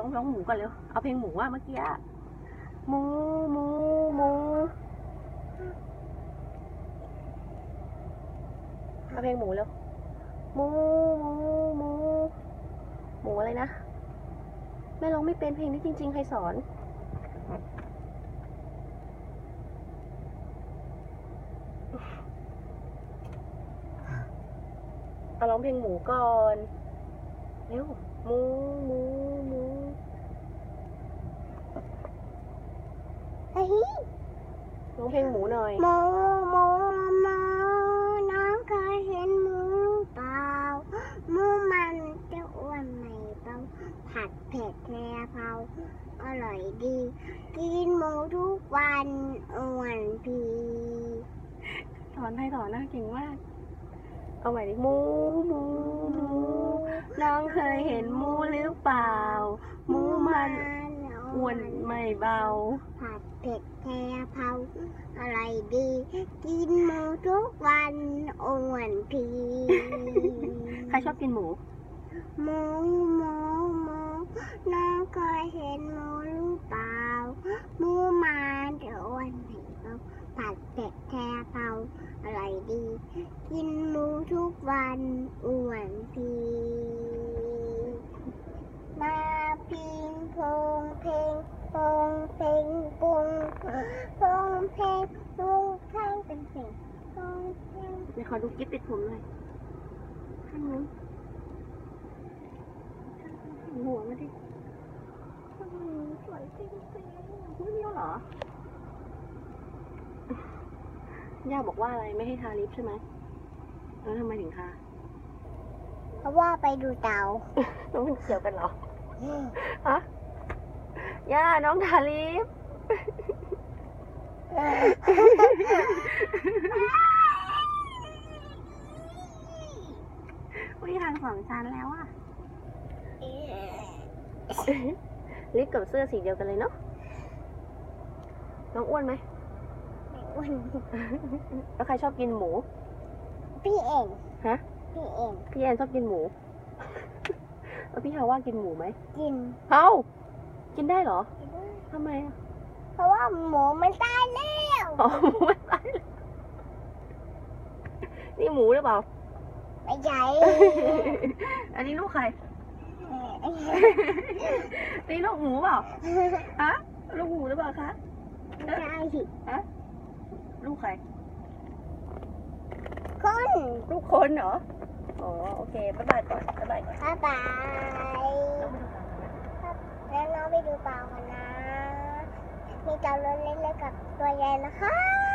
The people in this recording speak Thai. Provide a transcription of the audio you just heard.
ร้องร้องหมูก่อนเร็ว เอาเพลงหมูว่าเมื่อกี้อะหมูหมูหมูเอาเพลงหมูเร็วหมูหมูหมูหมูอะไรนะ แม่ร้องไม่เป็นเพลงนี้จริง ๆ ใครสอนเอาร้องเพลงหมูก่อน เร็วหมูหมูหมูเฮ้ยร้องเพลงหมูหน่อยหมูหมูหมูน้องเคยเห็นหมูเปล่าหมูมันจะอ้วนไม่เบาผัดเผ็ดแนเผาอร่อยดี กินหมูทุกวันอ้วนพีถอนให้ถอนนะเก่งมาก เอาใหม่ดิหมูหมูหมู น้องเคยเห็นหมูหรือเปล่าหมูมันอ้วนไม่เบา ผัดเผ็ดแนเผาอร่อยดี กินหมูทุกวันอ้วนพีใครชอบกินหมู หมูหมูหมูน้องเคยเห็นหมูหรือเปล่า หมูมันจะอ้วนไหมเปล่าผัดเผ็ดแทเผาอะไรดี กินหมูทุกวันอ้วนพีางเป็นเสียงพงเพลงเดี๋ยวขอดูกิ๊บติดผมหน่อยข้างนู้นหัวมาดิสวยจริงไม่มีแล้วเหรอย่าบอกว่าอะไรไม่ให้ทาลิปใช่ไหมแล้วทำไมถึงทาๆเพราะว่าไปดูเตาแล้วมันเกี่ยวกันเหรอฮะย่าน้องทาลิป อุ้ยทางสองชั้นแล้วอะลิปกับเสื้อสีเดียวกันเลยเนาะ น้องอ้วนไหมอ้วนแล้วใครชอบกินหมู พี่เองฮะ พี่เองพี่แอนชอบกินหมู แล้วพี่ฮาว่ากินหมูไหม กิน เอ้า กินได้เหรอทำไมอะเพราะว่าหมูมันตายแล้ว อ๋อหมูไม่ตายเลยนี่หมูหรือเปล่า ไม่ใช่ อันนี้ลูกใคร นี่ลูกหมูเปล่า ฮะ ลูกหมูหรือเปล่าคะไม่ใช่ลูกใคร คน ลูกคนเหรอ อ๋อ โอเค บ๊ายบายก่อน บ๊ายบายก่อน บ๊ายบาย แล้วมาดูกันนะแล้วน้องไปดูเปล่ากันนะ มีเจ้ารถเล็กๆกับตัวใหญ่นะคะ